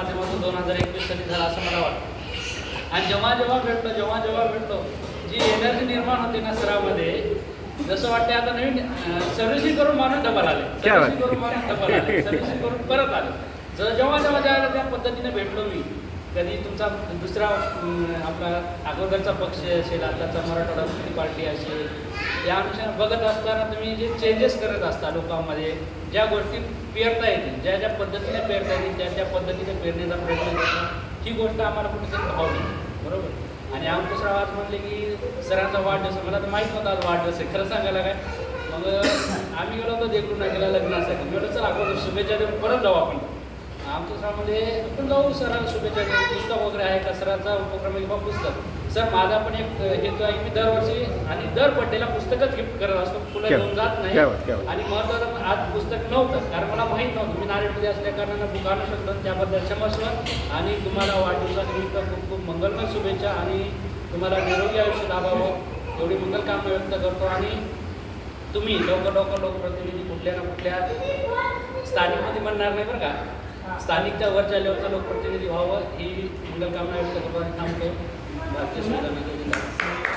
माध्यमातून दोन हजार एकवीस साली झाला असं मला वाटतं. आणि जेव्हा जेव्हा भेटतो जेव्हा जेव्हा भेटतो जी एनर्जी निर्माण होते ना सरामध्ये जसं वाटते आता नवीन सर्व्हिसिंग करून माणूस डबल आले. सर्व्हिसिंग करून माणूस डबल आले. सर्व्हिसिंग करून परत आले. जर जेव्हा जेव्हा ज्या त्या पद्धतीने भेटलो मी कधी तुमचा दुसरा आपला अगोदरचा पक्ष असेल आताचा मराठवाडा पार्टी असेल या अनुषंगाने बघत असताना तुम्ही जे चेंजेस करत असता लोकांमध्ये ज्या गोष्टी पेरता येतील ज्या ज्या पद्धतीने पेरता येईल त्या त्या पद्धतीने पेरण्याचा प्रयत्न करता ही गोष्ट आम्हाला कुठेतरी भावली. बरोबर? आणि अंकुशराव आज म्हणले की सरांचा वाढदिवस मला तर माहीत नव्हता आज वाढदिवस आहे. खरं सांगायला काय? मग आम्ही गेलो होतो देखून गेला लग्नासाठी. मी चला अगोदर शुभेच्छा देऊन परत जाऊ आपण. आमच्यामध्ये आपण जाऊ सर शुभेच्छा पुस्तक वगैरे आहे का? सरांचा उपक्रम किंवा पुस्तक. सर माझा पण एक हेतू आहे मी दरवर्षी आणि दर बड्डेला पुस्तकच गिफ्ट करत असतो. फुलं घेऊन जात नाही. आणि महत्वाचं आज पुस्तक नव्हतं कारण मला माहीत नव्हतं. मी नारेडमध्ये असल्या कारणानं बुक आणू शकतो त्याबद्दल क्षमस्व. आणि तुम्हाला वाढदिवसानिमित्त खूप खूप मंगलमय शुभेच्छा आणि तुम्हाला निरोगी आयुष्य लाभावं. एवढी मंगलकामना व्यक्त करतो. आणि तुम्ही लवकर लवकर लोकप्रतिनिधी कुठल्या ना कुठल्या स्थानिकमध्ये म्हणणार नाही बरं का? स्थानिकच्या वरच्या लेवलचा लोकप्रतिनिधी व्हावं ही मंगलकामना व्यक्त करतो थांबतो. भारतीय सुविधा